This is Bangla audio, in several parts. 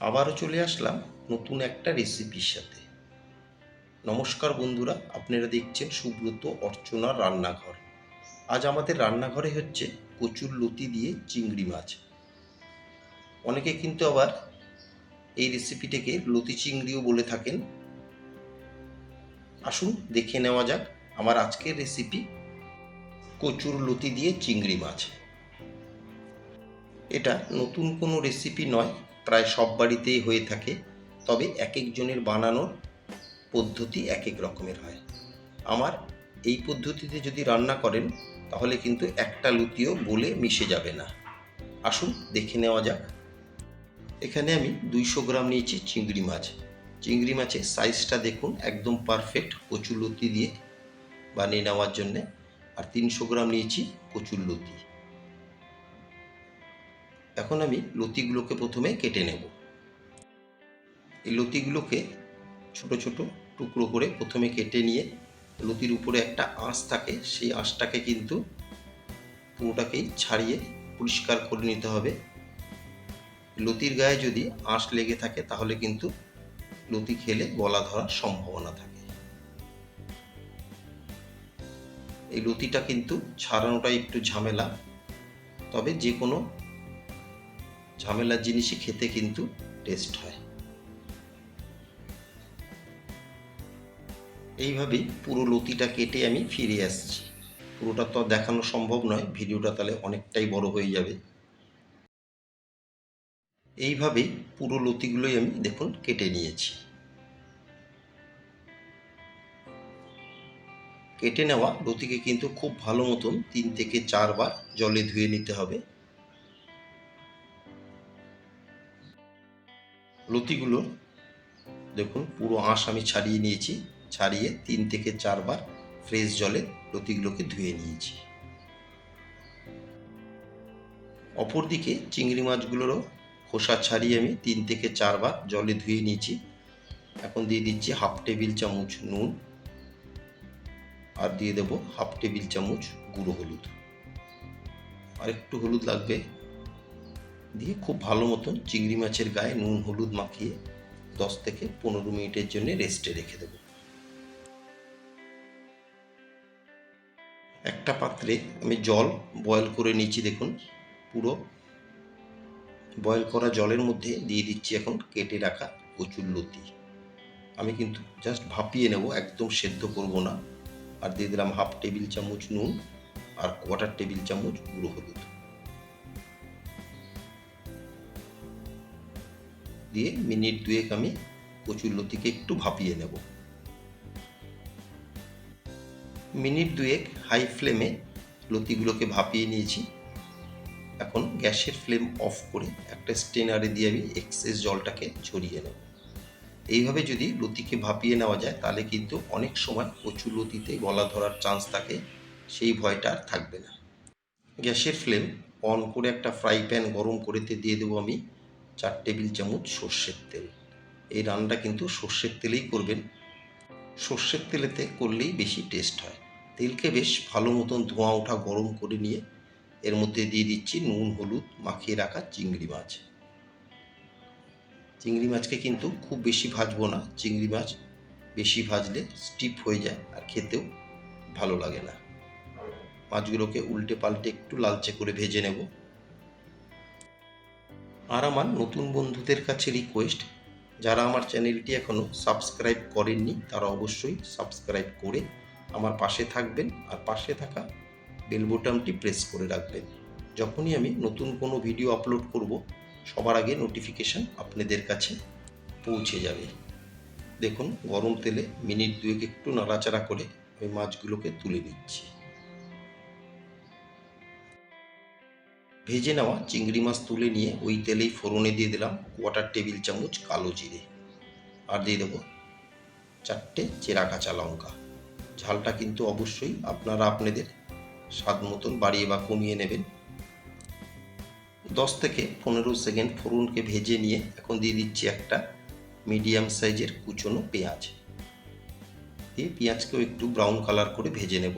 আবারও চলে আসলাম নতুন একটা রেসিপির সাথে। নমস্কার বন্ধুরা, আপনারা দেখছেন সুব্রত অর্চনার রান্নাঘর। আজ আমাদের রান্নাঘরে হচ্ছে কচুর লতি দিয়ে চিংড়ি মাছ। অনেকে কিন্তু আবার এই রেসিপিটাকে লতি চিংড়িও বলে থাকেন। আসুন দেখে নেওয়া যাক আমার আজকের রেসিপি কচুর লতি দিয়ে চিংড়ি মাছ। এটা নতুন কোনো রেসিপি নয় প্রায় সব বাড়িতেই হয়ে থাকে, তবে এক একজনের বানানোর পদ্ধতি এক এক রকমের হয়। আমার এই পদ্ধতিতে যদি রান্না করেন, তাহলে কিন্তু একটা লুতিও বলে মিশে যাবে না। আসুন দেখে নেওয়া যাক। এখানে আমি দুইশো গ্রাম নিয়েছি চিংড়ি মাছ। চিংড়ি মাছের সাইজটা দেখুন, একদম পারফেক্ট কচুর লতি দিয়ে বানিয়ে নেওয়ার জন্যে। আর তিনশো গ্রাম নিয়েছি কচুর লতি। এখন আমি লতিগুলোকে প্রথমে কেটে নেব। এই লতিগুলোকে ছোট ছোট টুকরো করে প্রথমে কেটে নিয়ে লতির উপরে একটা আঁশ থাকে, সেই আঁশটাকে কিন্তু পুরোটাকেই ছাড়িয়ে পরিষ্কার করে নিতে হবে। লতির গায়ে যদি আঁশ লেগে থাকে, তাহলে কিন্তু লতি খেলে গলা ধরার সম্ভাবনা থাকে। এই লতিটা কিন্তু ছাড়ানোটা একটু ঝামেলা, তবে যে কোনো ঝামেলার জিনিসই খেতে কিন্তু টেস্ট হয়। এইভাবেই পুরো লতিটা কেটে আমি ফিরে আসছি। পুরোটা তো দেখানো সম্ভব নয়, ভিডিওটা তাহলে অনেকটাই বড় হয়ে যাবে। এইভাবেই পুরো লতিগুলোই আমি দেখুন কেটে নিয়েছি। কেটে নেওয়া লতিকে কিন্তু খুব ভালো মতন তিন থেকে চারবার জলে ধুয়ে নিতে হবে। লতিগুলো, দেখুন, পুরো আঁশ আমি ছাড়িয়ে নিয়েছি। ছাড়িয়ে তিন থেকে চারবার ফ্রেশ জলে লতিগুলোকে ধুয়ে নিয়েছি। অপরদিকে চিংড়ি মাছগুলোরও খোসা ছাড়িয়ে আমি তিন থেকে চারবার জলে ধুয়ে নিয়েছি। এখন দিয়ে দিচ্ছি হাফ টেবিল চামচ নুন আর দিয়ে দেব হাফ টেবিল চামচ গুঁড়ো হলুদ। আর একটু হলুদ লাগবে দিয়ে খুব ভালো মতন চিংড়ি মাছের গায়ে নুন, হলুদ মাখিয়ে দশ থেকে পনেরো মিনিটের জন্য রেস্টে রেখে দেব। একটা পাত্রে আমি জল বয়েল করে নিয়েছি, দেখুন, পুরো বয়েল করা জলের মধ্যে দিয়ে দিচ্ছি এখন কেটে রাখা কচুর লতি। আমি কিন্তু জাস্ট ভাপিয়ে নেব, একদম সেদ্ধ করব না। আর দিয়ে দিলাম হাফ টেবিল চামচ নুন আর কোয়ার্টার টেবিল চামচ গুঁড়ো হলুদ। দিয়ে মিনিট দুয়েক আমি কচুর লতিকে একটু ভাপিয়ে নেব। মিনিট দুয়েক হাই ফ্লেমে লতিগুলোকে ভাপিয়ে নিয়েছি। এখন গ্যাসের ফ্লেম অফ করে একটা স্টেনারে দিয়ে আমি এক্সেস জলটাকে ঝরিয়ে নেব। এইভাবে যদি লতিকে ভাপিয়ে নেওয়া যায়, তাহলে কিন্তু অনেক সময় কচুর লতিতে গলা ধরার চান্স থাকে, সেই ভয়টা আর থাকবে না। গ্যাসের ফ্লেম অন করে একটা ফ্রাই প্যান গরম করেতে দিয়ে দেবো আমি। চার টেবিল চামচ সর্ষের তেল। এই রান্নাটা কিন্তু সর্ষের তেলেই করবেন। সর্ষের তেলেতে করলেই বেশি টেস্ট হয়। তেলকে বেশ ভালো মতন ধোঁয়া ওঠা গরম করে নিয়ে এর মধ্যে দিয়ে দিচ্ছি নুন, হলুদ, মাখিয়ে রাখা চিংড়ি মাছ। চিংড়ি মাছকে কিন্তু খুব বেশি ভাজবো না। চিংড়ি মাছ বেশি ভাজলে স্টিপ হয়ে যায় আর খেতেও ভালো লাগে না। মাছগুলোকে উল্টে পাল্টে একটু লালচে করে ভেজে নেব। আর আমার নতুন বন্ধুদের কাছে রিকোয়েস্ট যারা আমার চ্যানেলটি এখনও সাবস্ক্রাইব করেননি, তারা অবশ্যই সাবস্ক্রাইব করে আমার পাশে থাকবেন আর পাশে থাকা বেল বোতামটি প্রেস করে রাখবেন। যখনই আমি নতুন কোনো ভিডিও আপলোড করব, সবার আগে নোটিফিকেশান আপনাদের কাছে পৌঁছে যাবে। দেখুন, গরম তেলে মিনিট দুয়েক একটু নাড়াচাড়া করে আমি মাছগুলোকে তুলে নিচ্ছি। ভেজে নেওয়া চিংড়ি মাছ তুলে নিয়ে ওই তেলেই ফোড়নে দিয়ে দিলাম কোয়াটার টেবিল চামচ কালো জিরে। আর দিয়ে দেবো চারটে চেরা কাঁচা লঙ্কা। ঝালটা কিন্তু অবশ্যই আপনারা আপনাদের স্বাদ মতন বাড়িয়ে বা কমিয়ে নেবেন। দশ থেকে পনেরো সেকেন্ড ফোড়নকে ভেজে নিয়ে এখন দিয়ে দিচ্ছি একটা মিডিয়াম সাইজের কুচনো পেঁয়াজ। এই পেঁয়াজকেও একটু ব্রাউন কালার করে ভেজে নেব।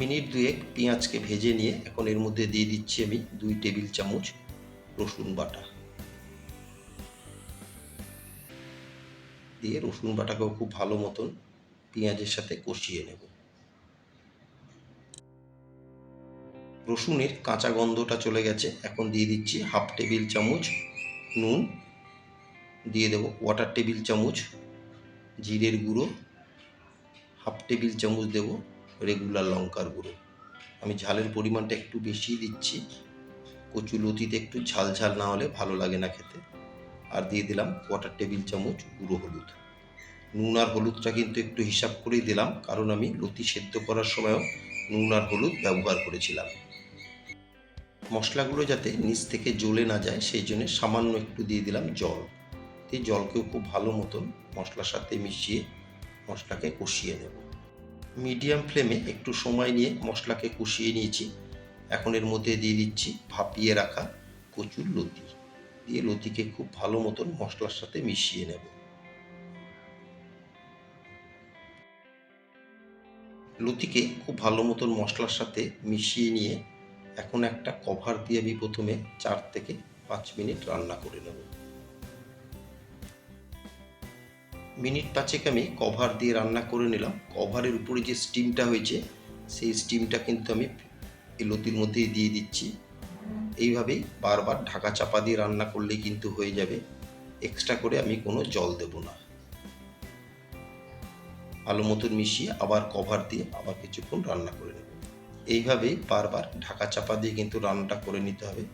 মিনিট দুয়েক পেঁয়াজকে ভেজে নিয়ে এখন এর মধ্যে দিয়ে দিচ্ছি আমি দুই টেবিল চামচ রসুন বাটা। দিয়ে রসুন বাটাকেও খুব ভালো মতন পেঁয়াজের সাথে কষিয়ে নেব। রসুনের কাঁচা গন্ধটা চলে গেছে, এখন দিয়ে দিচ্ছি হাফ টেবিল চামচ নুন, দিয়ে দেবো ওয়াটার টেবিল চামচ, জিরের গুঁড়ো, হাফ টেবিল চামচ দেবো রেগুলার লঙ্কার গুঁড়ো। আমি ঝালের পরিমাণটা একটু বেশি দিচ্ছি। কচু লতিতে একটু ঝাল ঝাল না হলে ভালো লাগে না খেতে। আর দিয়ে দিলাম কোয়াটার টেবিল চামচ গুঁড়ো হলুদ। নুন আর হলুদটা কিন্তু একটু হিসাব করেই দিলাম, কারণ আমি লতি সেদ্ধ করার সময়ও নুন আর হলুদ ব্যবহার করেছিলাম। মশলাগুলো যাতে নিচ থেকে জ্বলে না যায়, সেই জন্য সামান্য একটু দিয়ে দিলাম জল। এই জলকেও খুব ভালো মতন মশলার সাথে মিশিয়ে মশলাকে কষিয়ে নেব। মিডিয়াম ফ্লেমে একটু সময় নিয়ে মশলাকে কষিয়ে নিয়েছি। এখন এর মধ্যে দিয়ে দিচ্ছি ভাপিয়ে রাখা কচুর লতি। দিয়ে লতিকে খুব ভালো মতন মশলার সাথে মিশিয়ে নেব। লতিকে খুব ভালো মতন মশলার সাথে মিশিয়ে নিয়ে এখন একটা কভার দিয়ে আমি প্রথমে চার থেকে পাঁচ মিনিট রান্না করে নেব। মিনিট পাঁচেক আমি কভার দিয়ে রান্না করে নিলাম। কভারের উপরে যে স্টিমটা হয়েছে, সেই স্টিমটা কিন্তু আমি এই লতির মধ্যেই দিয়ে দিচ্ছি। এইভাবেই বারবার ঢাকা চাপা দিয়ে রান্না করলেই কিন্তু হয়ে যাবে। এক্সট্রা করে আমি কোনো জল দেব না। ভালো মতন মিশিয়ে আবার কভার দিয়ে আবার কিছুক্ষণ রান্না করে নেব। এইভাবেই বারবার ঢাকা চাপা দিয়ে কিন্তু রান্নাটা করে নিতে হবে।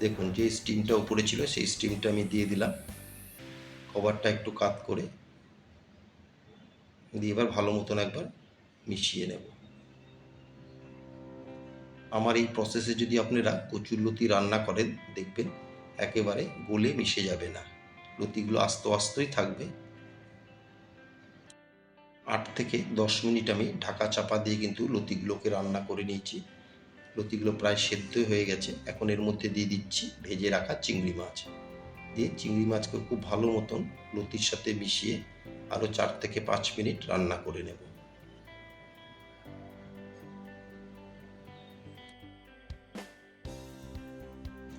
দেখুন যে স্টিমটা উপরে ছিল, সেই স্টিমটা আমি দিয়ে দিলাম। কভারটা একটু কাত করে দিয়ে এবার ভালো মতন একবার মিশিয়ে নেব। আমার এই প্রসেসে যদি আপনারা কচুর লতি রান্না করেন, দেখবেন একেবারে গলে মিশে যাবে না। লতিগুলো আস্তে আস্তেই থাকবে। আট থেকে দশ মিনিট আমি ঢাকা চাপা দিয়ে কিন্তু লতিগুলোকে রান্না করে নিয়েছি। লতিগুলো প্রায় সেদ্ধ হয়ে গেছে। এখন এর মধ্যে দিয়ে দিচ্ছি ভেজে রাখা চিংড়ি মাছ। দিয়ে চিংড়ি মাছকে খুব ভালো মতন লতির সাথে মিশিয়ে আরও চার থেকে পাঁচ মিনিট রান্না করে নেব।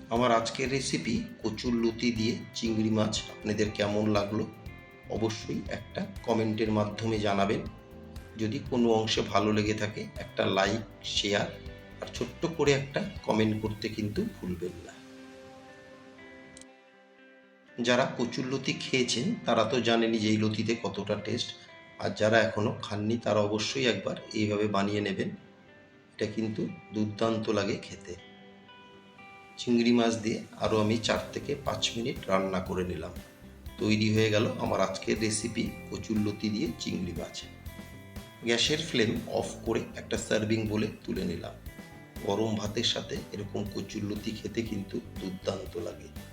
আমার আজকের রেসিপি কচুর লতি দিয়ে চিংড়ি মাছ, আপনাদের কেমন লাগল অবশ্যই একটা কমেন্টের মাধ্যমে জানাবেন। যদি কোনো অংশে ভালো লেগে থাকে, একটা লাইক শেয়ার আর ছোট্ট করে একটা কমেন্ট করতে কিন্তু ভুলবেন না। যারা কচুর লতি খেয়েছেন, তারা তো জানেনই যে এই লতিতে কতটা টেস্ট আর যারা এখনও খাননি, তারা অবশ্যই একবার এইভাবে বানিয়ে নেবেন। এটা কিন্তু দুর্দান্ত লাগে খেতে। চিংড়ি মাছ দিয়ে আরও আমি চার থেকে পাঁচ মিনিট রান্না করে নিলাম। তৈরি হয়ে গেল আমার আজকের রেসিপি কচুর লতি দিয়ে চিংড়ি মাছ। গ্যাসের ফ্লেম অফ করে একটা সার্ভিং বলে তুলে নিলাম। গরম ভাতের সাথে এরকম কচুর লতি খেতে কিন্তু দুর্দান্ত লাগে।